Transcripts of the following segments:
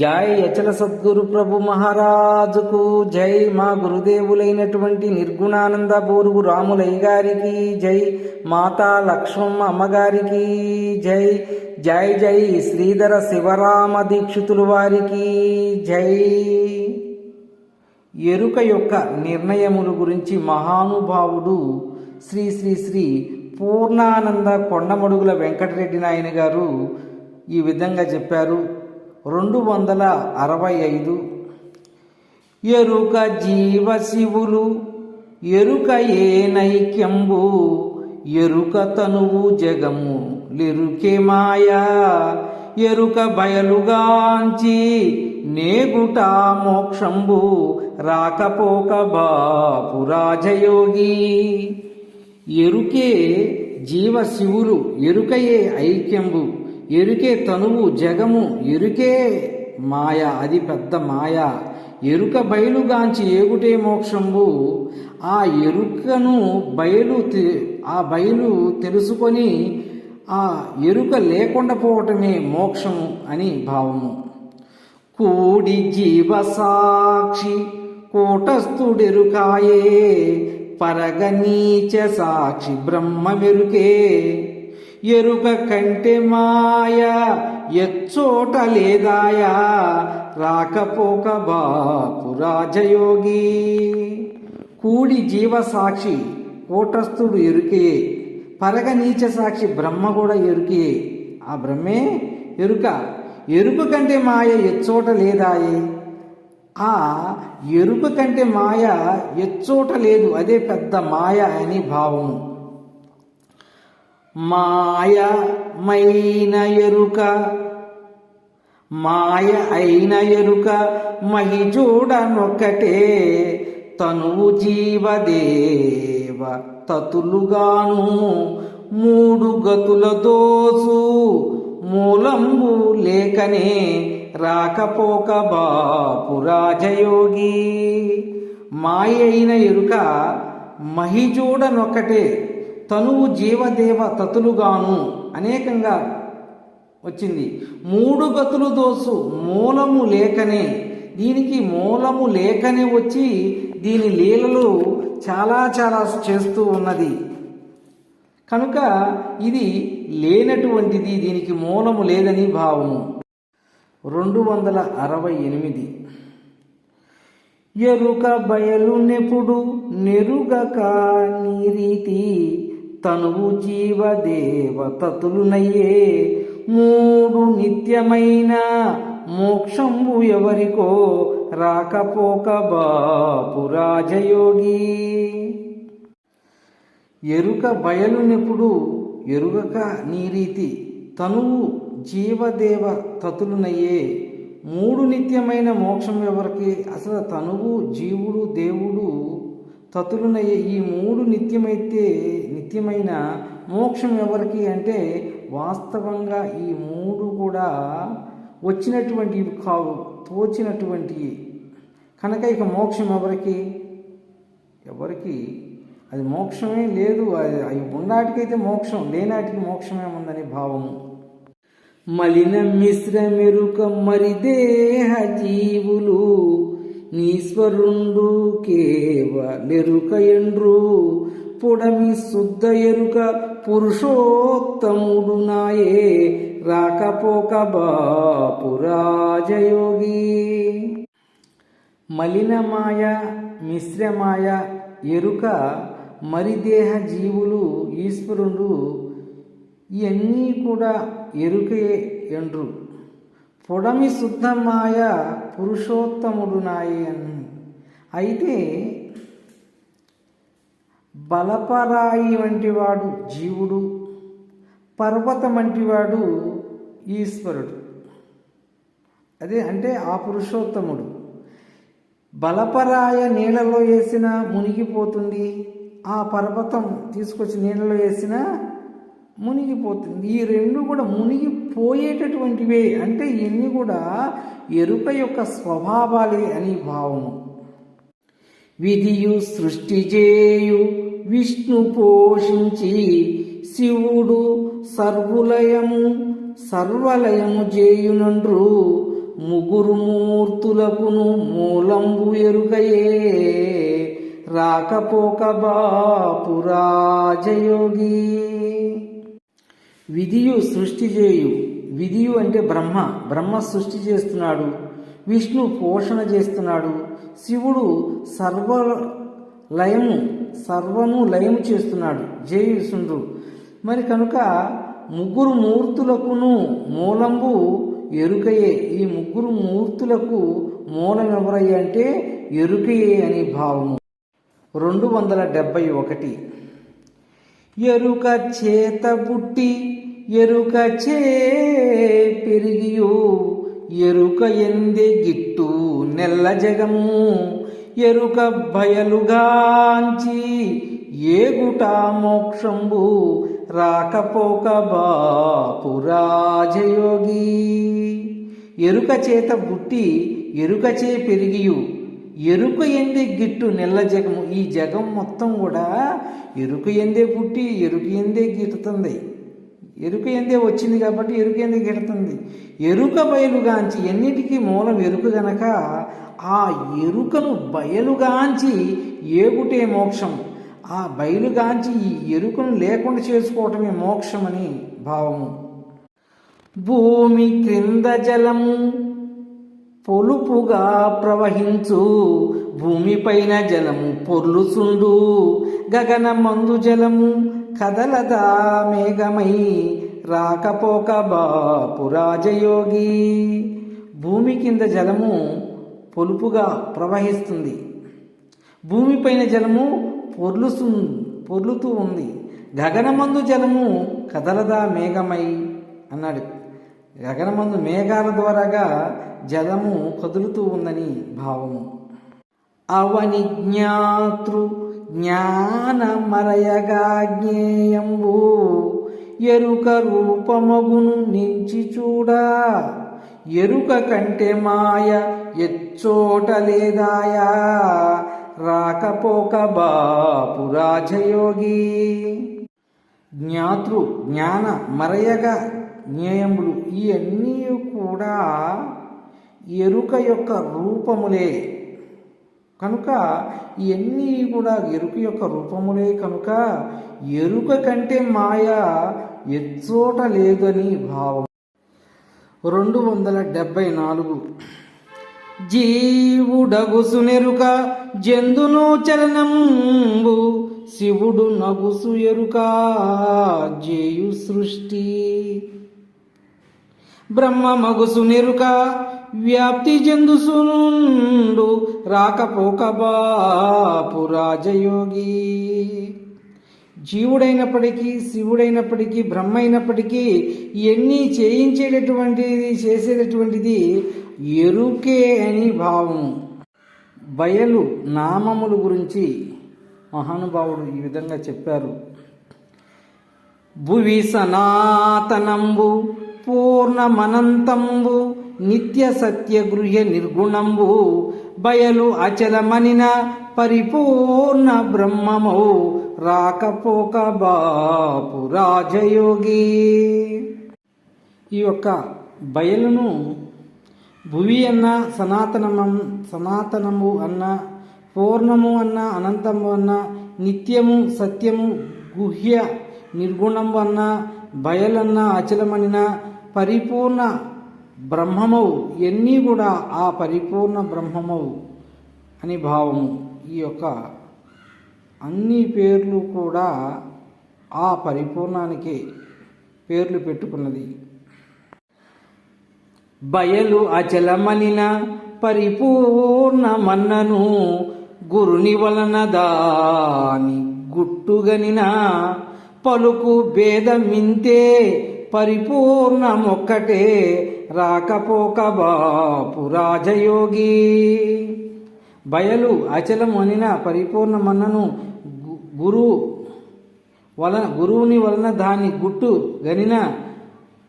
జై అచల సద్గురు ప్రభు మహారాజుకు జై మా గురుదేవులైనటువంటి నిర్గుణానంద బోరుగు రాములయ్య గారికి జై మాతా లక్ష్మమ్మ అమ్మగారికి జై జై జై శ్రీధర శివరామ దీక్షితులు వారికి జై. ఎరుక యొక్క నిర్ణయముల గురించి మహానుభావుడు శ్రీ శ్రీ శ్రీ పూర్ణానంద కొండమడుగుల వెంకటరెడ్డి నాయన గారు ఈ విధంగా చెప్పారు. రెండు వందల అరవై ఐదు. ఎరుక జీవ శివులు ఎరుక ఏ నైక్యంబు ఎరుక తనువు జగము లెరుకే మాయా. ఎరుక బయలుగాంచి నేగుట మోక్షంబు రాకపోక బాపు రాజయోగి. ఎరుకే జీవ శివులు ఎరుకయే ఐక్యంబు. ఎరుకే తనువు జగము ఎరుకే మాయ అది పెద్ద మాయ. ఎరుక బయలుగాంచి ఏగుటే మోక్షంబు. ఆ ఎరుకను బయలు తె- ఆ బయలు తెలుసుకొని ఆ ఎరుక లేకుండా పోవటమే మోక్షం అని భావము. కూడి జీవ సాక్షి కూటస్థుడెరుకాయే పరగనీచ సాక్షి బ్రహ్మ మెరుకే ఎరుక కంటే మాయ ఎచ్చోట లేదాయా. రాకపోక బాపు రాజయోగి. కూడి జీవ సాక్షి కూటస్థుడు ఎరుకే. పరగ నీచ సాక్షి బ్రహ్మ కూడా ఎరుకే. ఆ బ్రహ్మే ఎరుక. ఎరుక కంటే మాయ ఎచ్చోట లేదాయే. ఆ ఎరుక కంటే మాయ ఎచ్చోట లేదు. అదే పెద్ద మాయ అని భావం. మాయమైన ఎరుక మాయ అయిన ఎరుక మహిజూడనొక్కటే తనువు జీవదేవ తతులుగాను. మూడు గతుల దోసు మూలంబు లేకనే రాకపోక బాపు రాజయోగి. మాయ అయిన ఎరుక మహిజూడనొక్కటే తనువు జీవదేవ తతులుగాను అనేకంగా వచ్చింది. మూడు గతులు దోసు మూలము లేకనే దీనికి మూలము లేకనే వచ్చి దీని లీలలు చాలా చాలా చేస్తూ ఉన్నది. కనుక ఇది లేనటువంటిది దీనికి మూలము లేదని భావము. రెండు వందల అరవై ఎనిమిది. ఎరుక బయలు నెపుడు నెరుగక నీరీతి తనువు జీవదేవ తతులునయ్యే మూడు నిత్యమైన మోక్షంబు ఎవరికో రాకపోక బాపు రాజయోగి. ఎరుక బయలు నెప్పుడు ఎరుగక నీరీతి తనువు జీవదేవ తతులునయ్యే మూడు నిత్యమైన మోక్షం ఎవరికి? అసలు తనువు జీవుడు దేవుడు తతులునయ్యే ఈ మూడు నిత్యమైతే నిత్యమైన మోక్షం ఎవరికి అంటే వాస్తవంగా ఈ మూడు కూడా వచ్చినటువంటివి కావు తోచినటువంటివి. కనుక ఇక మోక్షం ఎవరికి? ఎవరికి? అది మోక్షమే లేదు అది అవి ఉన్నాటికైతే మోక్షం లేనాటికి మోక్షమే ఉందని భావము. మలిన మిశ్రమెరుక మరి దేహ జీవులు నీశ్వరుండు కేవలెరుక ఎండ్రు పుడమి శుద్ధ ఎరుక పురుషోత్తముడు నాయే. రాకపోక బాపురాజయోగి మలినమాయ మిశ్రమాయ ఎరుక మరిదేహ జీవులు ఈశ్వరుడు. ఇవన్నీ కూడా ఎరుకే ఎండ్రు. పొడమి శుద్ధమాయ పురుషోత్తముడు నాయన్ అయితే బలపరాయి వంటివాడు జీవుడు పర్వతం వంటివాడు ఈశ్వరుడు. అదే అంటే ఆ పురుషోత్తముడు. బలపరాయ నీళ్ళలో వేసిన మునిగిపోతుంది ఆ పర్వతం తీసుకొచ్చి నీళ్ళలో వేసిన మునిగిపోతుంది. ఈ రెండు కూడా మునిగి పోయేటటువంటివే అంటే ఇవన్నీ కూడా ఎరుక యొక్క స్వభావాలే అని భావము. విధియు సృష్టి చేయు విష్ణు పోషించి శివుడు సర్వులయము సర్వలయము చేయునండ్రు ముగురు మూర్తులకును మూలంబు ఎరుకయే. రాకపోక బాపురాజయోగి. విధియు సృష్టి చేయు. విధియు అంటే బ్రహ్మ. బ్రహ్మ సృష్టి చేస్తున్నాడు. విష్ణు పోషణ చేస్తున్నాడు. శివుడు సర్వ లయము సర్వము లయము చేస్తున్నాడు. జయ విష్ణుడు మరి కనుక ముగ్గురు మూర్తులకును మూలంబు ఎరుకయే. ఈ ముగ్గురు మూర్తులకు మూలం ఎవరయ్యా అంటే ఎరుకయే అని భావము. రెండు వందల డెబ్బై ఒకటి. ఎరుక చేత బుట్టి ఎరుక చే పెరిగియు ఎరుక ఎందే గిట్టు నెల్ల జగము. ఎరుక బయలుగాంచి ఏగుట మోక్షంబు రాకపోక బాపు రాజయోగి. ఎరుక చేత పుట్టి ఎరుకచే పెరిగియు ఎరుక ఎందే గిట్టు నెల్ల జగము. ఈ జగం మొత్తం కూడా ఎరుక ఎందే పుట్టి ఎరుక ఎందే గిట్టుతుంది ఎరుక ఎందే వచ్చింది కాబట్టి ఎరుక ఎందే గిడుతుంది? ఎరుక బయలుగాంచి ఎన్నిటికీ మూలం ఎరుక గనక ఆ ఎరుకను బయలుగాంచి ఏగుటే మోక్షం. ఆ బయలుగాంచి ఈ ఎరుకను లేకుండా చేసుకోవటమే మోక్షమని భావము. భూమి క్రింద జలము పొలుపుగా ప్రవహించు భూమిపైన జలము పొర్లుచుండు. గగన మందు జలము కదలదా మేఘమై రాకపోక బాపురాజయోగి భూమి కింద జలము పొలుపుగా ప్రవహిస్తుంది. భూమిపైన జలము పొర్లుసు పొర్లుతూ ఉంది. గగనమందు జలము కదలదా మేఘమై అన్నాడు. గగనమందు మేఘాల ద్వారాగా జలము కదులుతూ ఉందని భావము. అవని జ్ఞాతృ జ్ఞానమరయగా జ్ఞేయంబు ఎరుక రూపమగును నించి చూడా. ఎరుక కంటే మాయ ఎచ్చోట లేదాయా. రాకపోక బాపురాజయోగి జ్ఞాతృ జ్ఞాన మరయగా జ్ఞేయములు ఇవన్నీ కూడా ఎరుక యొక్క రూపములే. కనుక ఇవన్నీ కూడా ఎరుక యొక్క రూపములే కనుక ఎరుక కంటే మాయ ఎచ్చోట లేదని భావం. రెండు వందల డెబ్బై నాలుగు. జీవుడగుసు నెరుక జందును చలనంబు శివుడు నగుసు ఎరుక జేయు సృష్టి. బ్రహ్మ మగుసు నెరుక వ్యాప్తి జందుసునుండు రాకపోక బాపు రాజయోగి. జీవుడైనప్పటికీ శివుడైనప్పటికీ బ్రహ్మ అయినప్పటికీ ఇవన్నీ చేయించేటటువంటిది చేసేటటువంటిది ఎరుకే అని భావము. బయలు నామముల గురించి మహానుభావుడు ఈ విధంగా చెప్పారు. భువి సనాతనంబు పూర్ణమనంతంబు నిత్య సత్య గృహ్య నిర్గుణంబు బయలు అచలమనిన పరిపూర్ణ బ్రహ్మమౌ రాకపోక బాపు రాజయోగి. ఈ యొక్క బయలును భువి అన్న సనాతనమం సనాతనము అన్న పూర్ణము అన్న అనంతము అన్న నిత్యము సత్యము గుహ్య నిర్గుణము అన్న బయలన్న అచలమనిన పరిపూర్ణ బ్రహ్మమవు. ఎన్నీ కూడా ఆ పరిపూర్ణ బ్రహ్మమవు అని భావము. ఈ యొక్క అన్ని పేర్లు కూడా ఆ పరిపూర్ణానికి పేర్లు పెట్టుకున్నది. బయలు అచలమలిన పరిపూర్ణ మన్నను గురుని వలన దాని గుట్టుగనిన పలుకు భేదమింతే పరిపూర్ణమొక్కటే రాకపోక బాపు రాజయోగి. బయలు అచలము అనిన పరిపూర్ణ మన్నను గు- గురు వలన గురువుని వలన దాని గుట్టు గనిన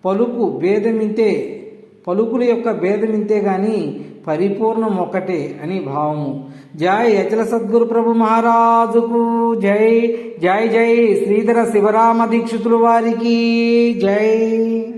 పలుకు భేదమింతే పలుకుల యొక్క భేదమింతే గాని పరిపూర్ణం ఒకటే అని భావము. జై అచల సద్గురు ప్రభు మహారాజుకు జై. జై జై శ్రీధర శివరామ దీక్షితుల వారికి. జై.